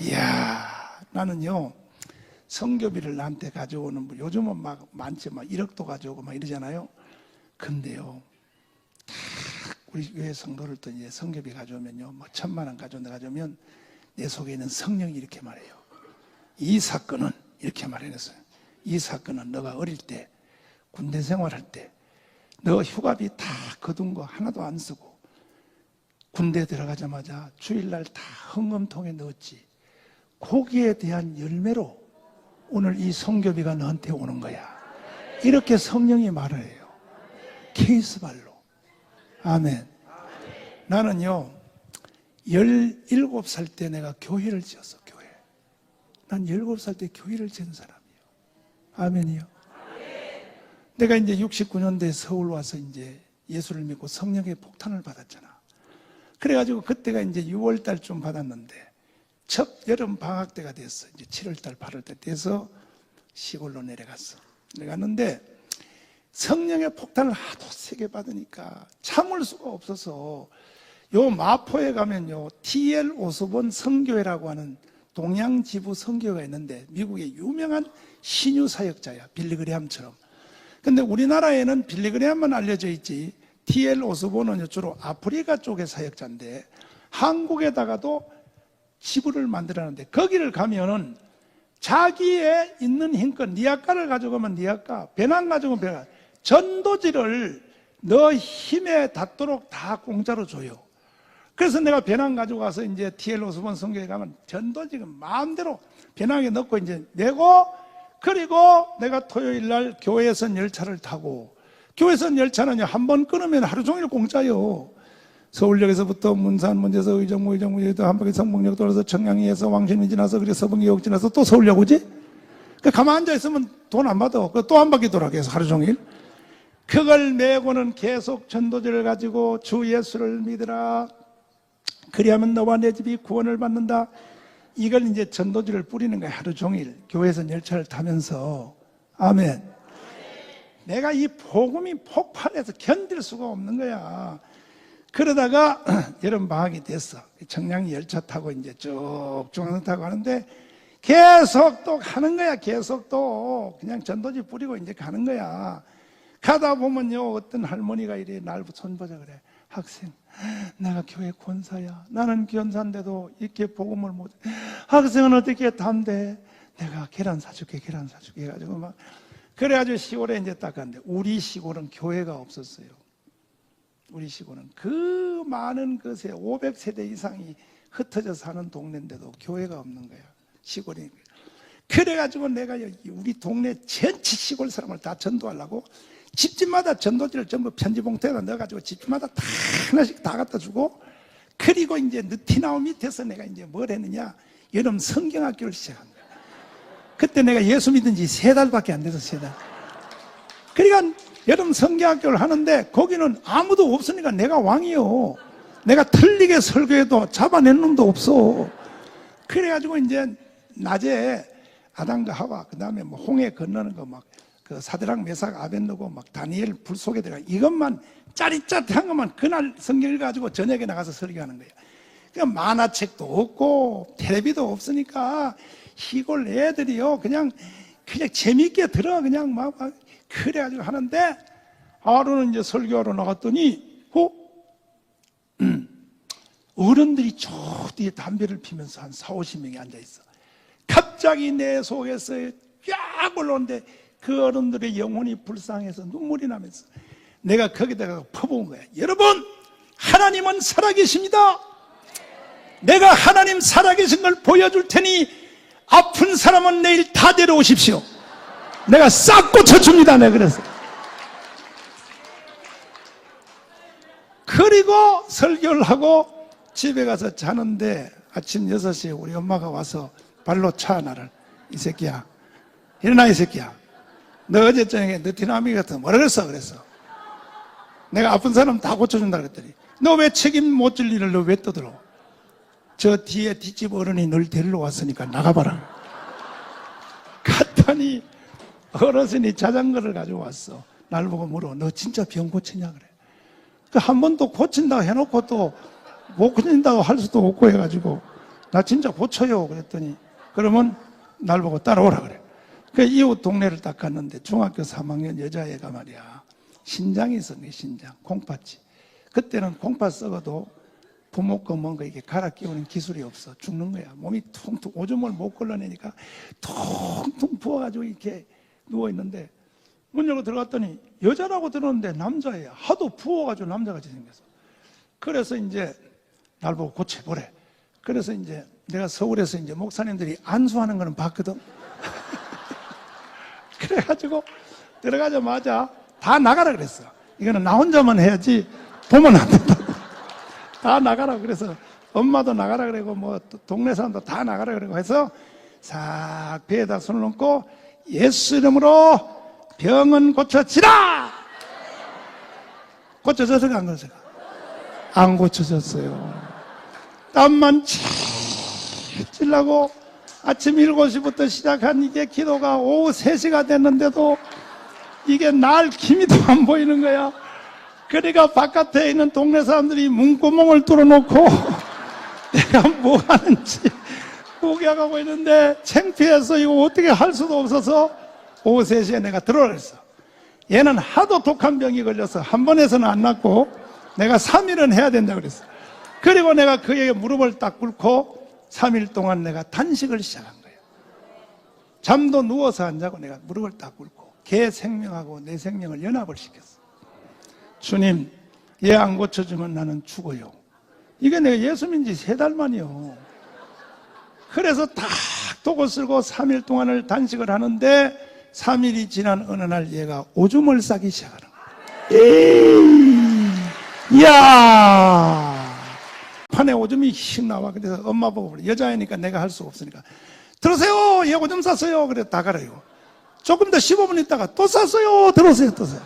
이야, 나는요, 성교비를 나한테 가져오는 분, 요즘은 막 많지, 막 1억도 가져오고 막 이러잖아요. 근데요, 다 우리 교회 성도를 또 이제 성교비 가져오면요, 뭐 천만 원 가져온다 가져오면 내 속에 있는 성령이 이렇게 말해요. 이 사건은 이렇게 말해냈어요. 이 사건은 너가 어릴 때, 군대 생활할 때, 너 휴가비 다 거둔 거 하나도 안 쓰고, 군대 들어가자마자 주일날 다 헌금통에 넣었지. 거기에 대한 열매로 오늘 이 성교비가 너한테 오는 거야. 이렇게 성령이 말해요. 케이스발로. 아멘. 나는요, 17살 때 내가 교회를 지었어, 교회. 난 17살 때 교회를 지은 사람이에요. 아멘이요. 내가 이제 69년도에 서울 와서 이제 예수를 믿고 성령의 폭탄을 받았잖아. 그래가지고 그때가 이제 6월 달쯤 받았는데 첫 여름 방학 때가 됐어. 이제 7월 달, 8월 달 돼서 시골로 내려갔어. 내려갔는데 성령의 폭탄을 하도 세게 받으니까 참을 수가 없어서 요 마포에 가면요 TL 오스본 성교회라고 하는 동양 지부 성교회가 있는데 미국의 유명한 신유 사역자야 빌리그레함처럼. 근데 우리나라에는 빌리그레함만 알려져 있지 TL 오스본은 주로 아프리카 쪽의 사역자인데 한국에다가도 지부를 만들었는데 거기를 가면은 자기의 있는 힘껏 니아까를 가져가면 니아까 배낭 가져가면 배낭 전도지를 너 힘에 닿도록 다 공짜로 줘요. 그래서 내가 배낭 가지고 가서 이제 TL 오스본 성교에 가면 전도지가 마음대로 배낭에 넣고 이제 내고 그리고 내가 토요일 날 교회선 열차를 타고 교회선 열차는 한 번 끊으면 하루 종일 공짜요. 서울역에서부터 문산, 문제서, 의정부, 의정부, 의도 한바퀴 성북역 돌아서 청량리에서 왕십리 지나서 그래 서북역 지나서 또 서울역 오지? 그 가만 앉아 있으면 돈 안 받아. 그또한 바퀴 돌아 계속 하루 종일. 그걸 메고는 계속 전도지를 가지고 주 예수를 믿으라. 그리하면 너와 내 집이 구원을 받는다. 이걸 이제 전도지를 뿌리는 거야 하루 종일 교회에서 열차를 타면서 아멘. 내가 이 복음이 폭발해서 견딜 수가 없는 거야. 그러다가 여름 방학이 됐어. 청량리 열차 타고 이제 쭉 중앙선 타고 가는데 계속 또 가는 거야. 계속 또 그냥 전도지 뿌리고 이제 가는 거야. 가다 보면요 어떤 할머니가 이래 날 손보자 그래. 학생, 내가 교회 권사야. 나는 권사인데도 이렇게 복음을 못. 학생은 어떻게 담대? 내가 계란 사줄게, 계란 사줄게 해가지고 막 그래가지고 시골에 이제 딱 갔는데 우리 시골은 교회가 없었어요. 우리 시골은 그 많은 것에 500세대 이상이 흩어져 사는 동네인데도 교회가 없는 거야. 시골이. 그래가지고 내가 여기 우리 동네 전체 시골 사람을 다 전도하려고 집집마다 전도지를 전부 편지 봉투에다 넣어가지고 집집마다 다 하나씩 다 갖다 주고 그리고 이제 느티나무 밑에서 내가 이제 뭘 했느냐 여름 성경학교를 시작한 거야. 그때 내가 예수 믿은 지 세 달밖에 안 돼서 세 달. 그러니까 여름 성경학교를 하는데 거기는 아무도 없으니까 내가 왕이요. 내가 틀리게 설교해도 잡아낸 놈도 없어. 그래가지고 이제 낮에 아담과 하와 그 다음에 뭐 홍해 건너는 거 막 그 사드랑 메삭 아벤노고 막 다니엘 불 속에 들어가 이것만 짜릿짜릿한 것만 그날 성경을 가지고 저녁에 나가서 설교하는 거예요. 그러니까 만화책도 없고 텔레비도 없으니까 시골 애들이요 그냥 그냥 재밌게 들어 그냥 막, 막 그래가지고 하는데 하루는 이제 설교하러 나갔더니 어? 음, 어른들이 저 뒤에 담배를 피면서 한 4, 50명이 앉아 있어. 갑자기 내 속에서 쫙 올라오는데 그 어른들의 영혼이 불쌍해서 눈물이 나면서 내가 거기다가 퍼부은 거야. 여러분, 하나님은 살아계십니다. 내가 하나님 살아계신 걸 보여줄 테니 아픈 사람은 내일 다 데려오십시오. 내가 싹 고쳐줍니다. 내가 그래서. 그리고 설교를 하고 집에 가서 자는데 아침 6시에 우리 엄마가 와서 발로 차 나를. 이 새끼야. 일어나 이 새끼야. 너 어제 저녁에 너티나미 같은 뭐라 그랬어? 그랬어. 내가 아픈 사람 다 고쳐준다 그랬더니 너 왜 책임 못 질 일을 너 왜 떠들어? 저 뒤에 뒷집 어른이 널 데리러 왔으니까 나가봐라. 갔더니 어르신이 자전거를 가지고 왔어. 날 보고 물어. 너 진짜 병 고치냐 그래. 그 한 번도 고친다고 해놓고 또 못 고친다고 할 수도 없고 해가지고 나 진짜 고쳐요. 그랬더니 그러면 날 보고 따라오라 그래. 그 이웃 동네를 딱 갔는데 중학교 3학년 여자애가 말이야. 신장이 있었네, 신장. 콩팥이. 그때는 콩팥 썩어도 부모 거 뭔가 이렇게 갈아 끼우는 기술이 없어. 죽는 거야. 몸이 퉁퉁, 오줌을 못 걸러내니까 퉁퉁 부어가지고 이렇게 누워 있는데 문 열고 들어갔더니 여자라고 들었는데 남자예요. 하도 부어가지고 남자같이 생겼어. 그래서 이제 날 보고 고쳐보래. 그래서 이제 내가 서울에서 이제 목사님들이 안수하는 거는 봤거든. 그래가지고 들어가자마자 다 나가라 그랬어. 이거는 나 혼자만 해야지 보면 안 된다고. 다 나가라 그래서 엄마도 나가라 그러고 뭐또 동네 사람도 다 나가라 그러고 해서 싹 배에다 손을 얹고 예수 이름으로 병은 고쳐지라! 고쳐져서가 안 고쳐져가? 안 고쳐졌어요. 땀만 칠라고 아침 7시부터 시작한 이게 기도가 오후 3시가 됐는데도 이게 날 기미도 안 보이는 거야. 그러니까 바깥에 있는 동네 사람들이 문구멍을 뚫어놓고 내가 뭐 하는지 구경하고 있는데 창피해서 이거 어떻게 할 수도 없어서 오후 3시에 내가 들어오라 했어. 얘는 하도 독한 병이 걸려서 한 번에서는 안 낫고 내가 3일은 해야 된다 그랬어. 그리고 내가 그에게 무릎을 딱 꿇고 3일 동안 내가 단식을 시작한 거예요. 잠도 누워서 안 자고 내가 무릎을 딱 꿇고 걔 생명하고 내 생명을 연합을 시켰어. 주님, 얘 안 고쳐주면 나는 죽어요. 이게 내가 예수 민지 세 달 만이요. 그래서 딱 독을 쓸고 3일 동안을 단식을 하는데 3일이 지난 어느 날 얘가 오줌을 싸기 시작하는 거야. 에이, 야 판에 오줌이 휙 나와. 그래서 엄마 보고 그래. 여자애니까 내가 할수 없으니까. 들으세요! 얘 오줌 쌌어요. 그래, 다 가라요. 조금 더 15분 있다가 또 쌌어요. 들어오세요. 또 쌌어요.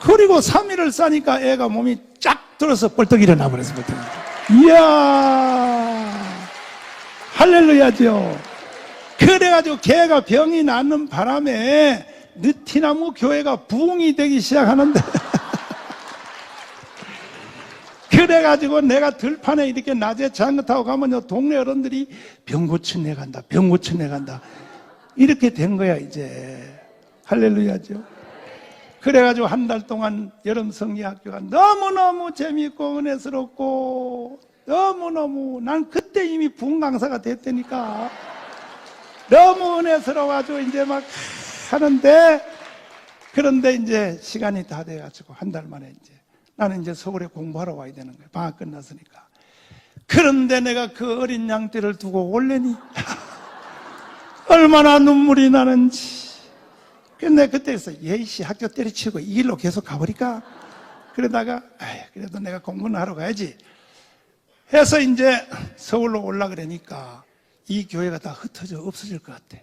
그리고 3일을 싸니까 애가 몸이 쫙 들어서 벌떡 일어나. 벌떡. 이야. 할렐루야죠. 그래가지고 걔가 병이 낫는 바람에 느티나무 교회가 부흥이 되기 시작하는데 그래가지고 내가 들판에 이렇게 낮에 자전거 타고 가면요 동네 어른들이 병 고쳐내 간다 병 고쳐내 간다. 이렇게 된 거야 이제. 할렐루야죠 그래가지고 한 달 동안 여름 성리학교가 너무너무 재미있고 은혜스럽고 너무너무 난 그때 이미 부흥 강사가 됐다니까. 너무 은혜스러워가지고 이제 막 하는데 그런데 이제 시간이 다 돼가지고 한 달 만에 이제 나는 이제 서울에 공부하러 와야 되는 거야. 방학 끝났으니까. 그런데 내가 그 어린 양떼를 두고 올래니? 얼마나 눈물이 나는지. 근데 그때 했어 예이씨 학교 때려치고 이 길로 계속 가버릴까? 그러다가 아이 그래도 내가 공부는 하러 가야지 해서 이제 서울로 올라 그러니까 이 교회가 다 흩어져 없어질 것 같아.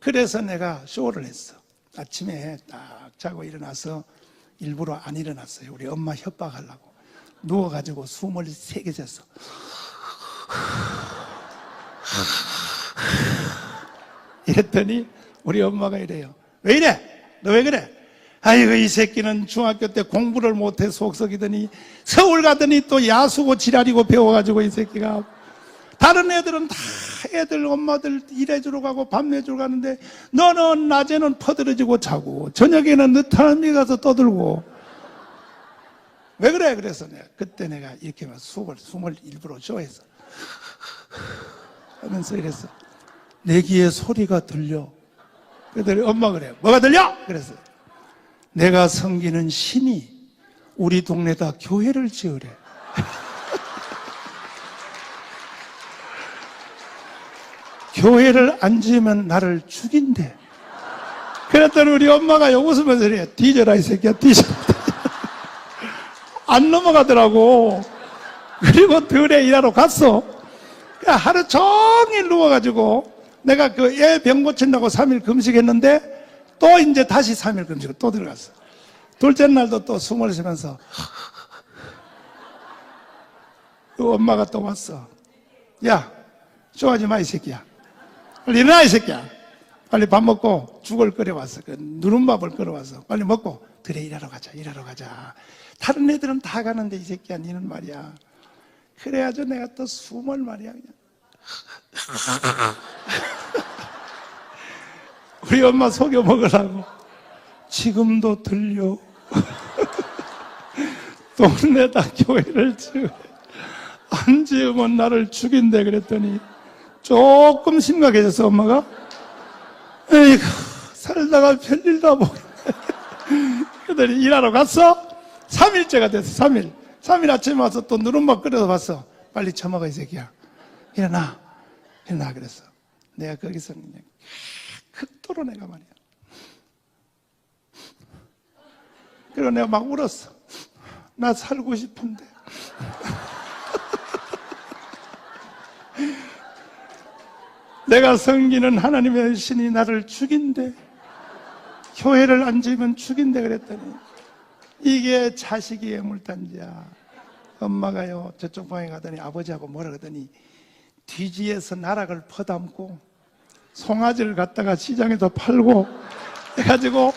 그래서 내가 쇼를 했어. 아침에 딱 자고 일어나서 일부러 안 일어났어요. 우리 엄마 협박하려고. 누워가지고 숨을 세게 잤어. 이랬더니 우리 엄마가 이래요. 왜 이래? 너 왜 그래? 아이고 이 새끼는 중학교 때 공부를 못해 속썩이더니 서울 가더니 또 야수고 지랄이고 배워가지고 이 새끼가. 다른 애들은 다 애들 엄마들 일해주러 가고 밥 내주러 가는데 너는 낮에는 퍼들어지고 자고 저녁에는 늦타남이 가서 떠들고. 왜 그래? 그래서 내가 그때 내가 이렇게 막 숨을 숨을 일부러 쇼해서 하면서 이랬어. 내 귀에 소리가 들려. 그랬더니 엄마 그래. 뭐가 들려? 그래서 내가 섬기는 신이 우리 동네다 교회를 지으래 교회를 안 지으면 나를 죽인대. 그랬더니 우리 엄마가 요 웃으면서 이래. 뒤져라, 이 새끼야, 뒤져라. 안 넘어가더라고. 그리고 들에 일하러 갔어. 그러니까 하루 종일 누워가지고 내가 그 애 병 고친다고 3일 금식했는데 또 이제 다시 3일 금식을 또 들어갔어. 둘째 날도 또 숨을 쉬면서 그 엄마가 또 왔어. 야, 좋아하지 마, 이 새끼야. 빨리 일어나, 이 새끼야. 빨리 밥 먹고 죽을 끓여왔어. 그 누른밥을 끓여왔어. 빨리 먹고, 그래, 일하러 가자, 일하러 가자. 다른 애들은 다 가는데 이 새끼야, 니는 말이야. 그래가지고 내가 또 숨을 말이야, 그냥. 우리 엄마 속여 먹으라고. 지금도 들려. 동네다 교회를 지어 안 지으면 나를 죽인대 그랬더니 조금 심각해졌어 엄마가. 에이구 살다가 별일 다 보네 그랬더니 일하러 갔어? 3일째가 됐어 3일. 3일 아침에 와서 또 누른밥 끓여서 봤어. 빨리 처먹어 이 새끼야. 일어나. 일어나 그랬어. 내가 거기서 그냥 극도로 내가 말이야 그리고 내가 막 울었어 나 살고 싶은데 내가 섬기는 하나님의 신이 나를 죽인대. 교회를 안 지으면 죽인대 그랬더니 이게 자식이 애물단지야. 엄마가요 저쪽 방에 가더니 아버지하고 뭐라 그러더니 뒤지에서 나락을 퍼담고 송아지를 갖다가 시장에서 팔고 해가지고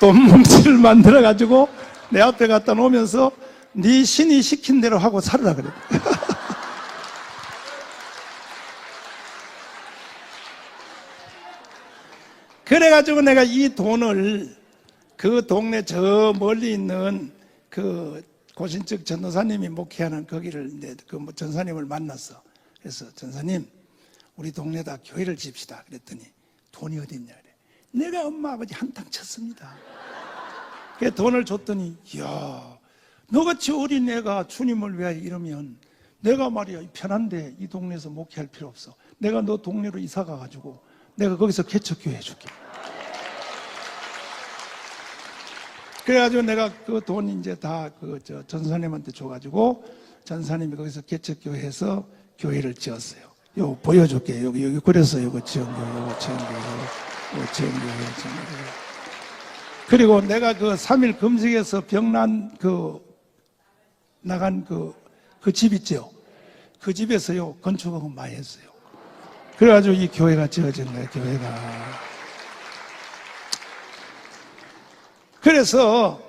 돈 뭉치를 만들어 가지고 내 앞에 갖다 놓으면서 네 신이 시킨 대로 하고 살으라 그래. 그래가지고 내가 이 돈을 그 동네 저 멀리 있는 그 고신적 전도사님이 목회하는 거기를 이제 그 전사님을 만났어. 그래서 전사님, 우리 동네다 교회를 집시다. 그랬더니 돈이 어디 있냐 그래. 내가 엄마 아버지 한탕 쳤습니다. 그 돈을 줬더니, 이야, 너같이 어린 애가 주님을 위하여 이러면 내가 말이야 편한데 이 동네에서 목회할 필요 없어. 내가 너 동네로 이사 가가지고 내가 거기서 개척교회 해줄게. 그래가지고 내가 그 돈 이제 다 그 저 전사님한테 줘가지고 전사님이 거기서 개척교회에서 교회를 지었어요. 요 보여줄게. 여기 여기 그래서 요거 지은 거, 요거 지은 거, 요거 지은 거, 요거 지은 거. 그리고 내가 그 3일 금식에서 병난 그 나간 그, 그 집 있죠. 그 집에서요 건축을 많이 했어요. 그래가지고 이 교회가 지어진 거예요, 교회가. 그래서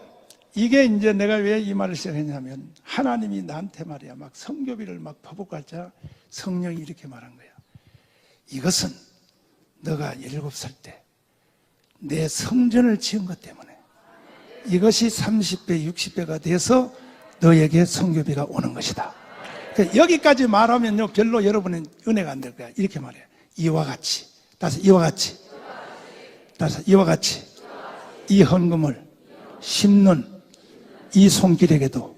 이게 이제 내가 왜 이 말을 시작했냐면 하나님이 나한테 말이야 막 성교비를 막 퍼붓갈자 성령이 이렇게 말한 거야. 이것은 너가 17살 때 내 성전을 지은 것 때문에 이것이 30배, 60배가 돼서 너에게 성교비가 오는 것이다. 그러니까 여기까지 말하면요 별로 여러분은 은혜가 안 될 거야. 이렇게 말해. 이와 같이. 다섯 이와 같이. 다섯 이와 같이. 이 헌금을 심는 이 손길에게도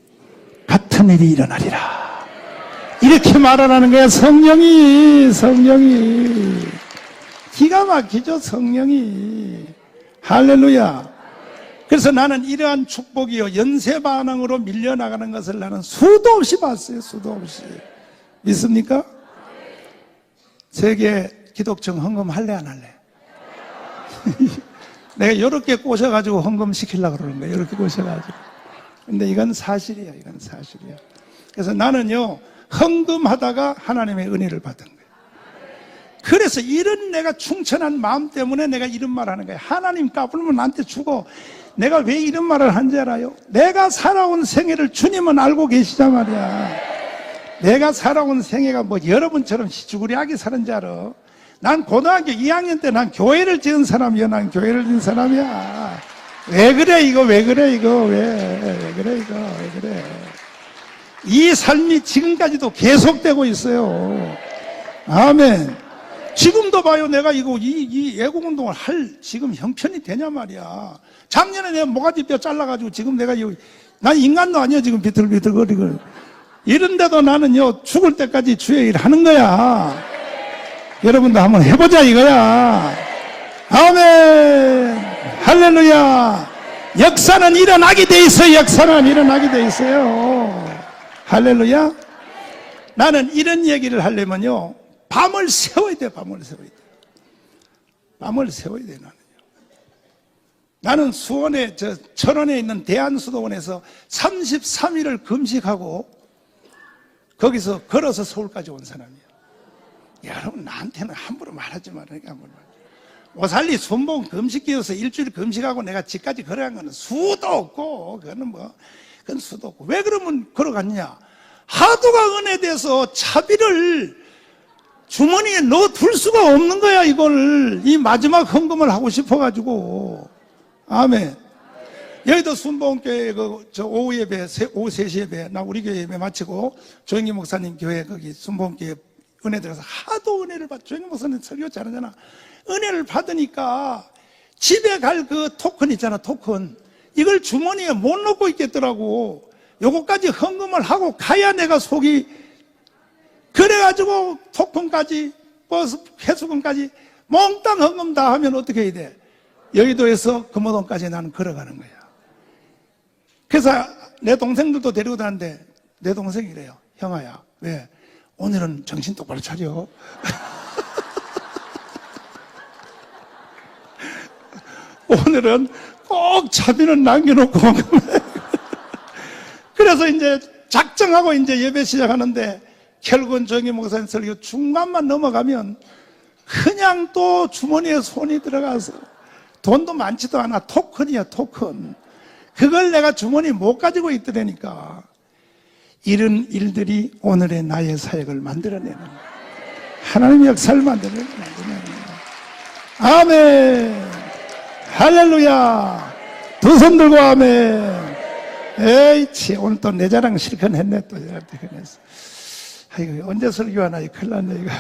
같은 일이 일어나리라. 이렇게 말하라는 거야, 성령이, 성령이. 기가 막히죠, 성령이. 할렐루야. 그래서 나는 이러한 축복이요, 연쇄 반응으로 밀려나가는 것을 나는 수도 없이 봤어요, 수도 없이. 믿습니까? 세계 기독청 헌금 할래, 안 할래? 내가 이렇게 꼬셔가지고 헌금 시키려고 그러는 거예요. 이렇게 꼬셔가지고. 근데 이건 사실이야. 이건 사실이야. 그래서 나는요, 헌금하다가 하나님의 은혜를 받은 거예요. 그래서 이런 내가 충천한 마음 때문에 내가 이런 말 하는 거예요. 하나님 까불면 나한테 주고 내가 왜 이런 말을 한지 알아요? 내가 살아온 생애를 주님은 알고 계시단 말이야. 내가 살아온 생애가 뭐 여러분처럼 시주구리하게 사는 줄 알아. 난 고등학교 2학년 때 난 교회를 지은 사람이야. 난 교회를 지은 사람이야. 왜 그래, 이거, 왜 그래, 이거, 왜, 왜 그래, 이거, 왜 그래. 이 삶이 지금까지도 계속되고 있어요. 아멘. 지금도 봐요. 내가 이거, 이, 이 애국 운동을 할 지금 형편이 되냐 말이야. 작년에 내가 모가지 뼈 잘라가지고 지금 내가 이, 난 인간도 아니야. 지금 비틀비틀거리고. 이런데도 나는요, 죽을 때까지 주의 일 하는 거야. 여러분도 한번 해보자 이거야. 아멘. 할렐루야. 역사는 일어나게 돼 있어요. 역사는 일어나게 돼 있어요. 할렐루야. 나는 이런 얘기를 하려면요. 밤을 세워야 돼. 밤을 세워야 돼. 밤을 세워야 돼 나는요. 나는 수원에 저 천원에 있는 대한수도원에서 33일을 금식하고 거기서 걸어서 서울까지 온 사람이야. 여러분 나한테는 함부로 말하지 말라니까 함부로 말. 오살리 순봉 금식기여서 일주일 금식하고 내가 집까지 걸어간 거는 수도 없고 그거는 뭐 그건 수도 없고 왜 그러면 걸어갔냐 하도가 은혜돼서 차비를 주머니에 넣어 둘 수가 없는 거야, 이걸. 이 마지막 헌금을 하고 싶어가지고. 아멘. 여의도 순복음교회 그, 저 오후 예배, 세- 오후 3시 예배, 나 우리 교회 예배 마치고 조영기 목사님 교회 거기 순복음교회 은혜 들어서 하도 은혜를 받, 조영기 목사님 설교 잘하잖아. 은혜를 받으니까 집에 갈 그 토큰 있잖아, 토큰. 이걸 주머니에 못 넣고 있겠더라고. 요거까지 헌금을 하고 가야 내가 속이 그래가지고 토큰까지 버스 해수금까지 몽땅 헌금 다 하면 어떻게 해야 돼? 여의도에서 금호동까지 나는 걸어가는 거야. 그래서 내 동생들도 데리고 다는데 내 동생이래요. 형아야, 왜? 오늘은 정신 똑바로 차려. 오늘은 꼭 차비는 남겨놓고 그래서 이제 작정하고 이제 예배 시작하는데 결국은 정희 목사님 설교 중간만 넘어가면 그냥 또 주머니에 손이 들어가서 돈도 많지도 않아. 토큰이야 토큰. 그걸 내가 주머니 못 가지고 있더라니까. 이런 일들이 오늘의 나의 사역을 만들어내는 하나님의 역사를 만들어내는 거예요. 아멘 할렐루야. 두 손 들고 아멘. 에이치 오늘 또 내 자랑 실컷 했네 또. 실컷 했어 아이고 언제 설교하나 이 큰일 났네 이거